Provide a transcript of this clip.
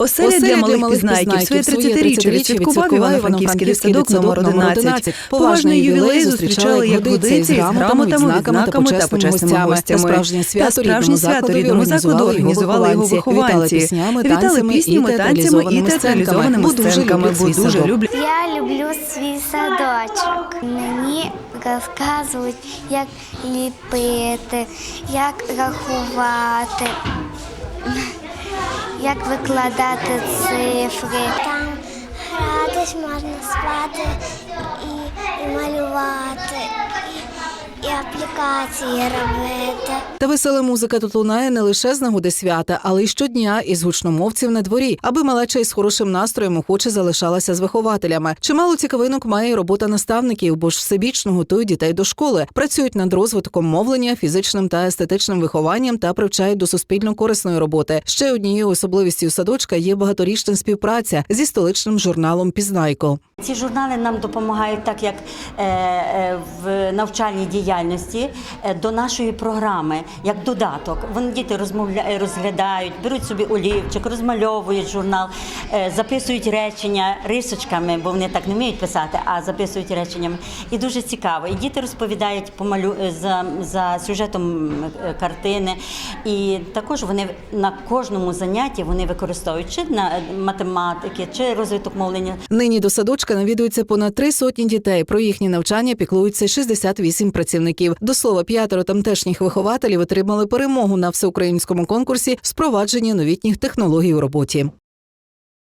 Оселя для малих пізнайків своє 30-річчя відсвяткував Івано-Франківський дитсадок номер 11. Поважний ювілей зустрічали як годиться із грамотами, відзнаками та почесними гостями. Справжнє Та справжнє свято рідному закладу організували його вихованці. Вітали піснями, танцями і театралізованими сценками, бо дуже люблять. Я люблю свій садочок. Мені розказують, як ліпити, як рахувати, як викладати цифри. Там гратись можна спати і, і малювати, і, і аплікації робити. Та весела музика тут лунає не лише з нагоди свята, але й щодня із гучномовців на дворі, аби малеча із хорошим настроєм охоче залишалася з вихователями. Чимало цікавинок має й робота наставників, бо ж всебічно готують дітей до школи, працюють над розвитком мовлення, фізичним та естетичним вихованням та привчають до суспільно корисної роботи. Ще однією особливістю садочка є багаторічна співпраця зі столичним журналом Пізнайко. Ці журнали нам допомагають, так як е, е, в навчальній діяльності е, до нашої програми, як додаток. Вони діти розмовля... розглядають, беруть собі олівчик, розмальовують журнал, е, записують речення рисочками, бо вони так не вміють писати, а записують реченнями. І дуже цікаво. І діти розповідають помалю... е, за, за сюжетом е, картини. І також вони на кожному занятті вони використовують чи на е, математики, чи розвиток мовлення. Нині до садочка навідується понад три сотні дітей. Про їхнє навчання піклуються 68 працівників. До слова, п'ятеро тамтешніх вихователів отримали перемогу на всеукраїнському конкурсі спровадження новітніх технологій у роботі.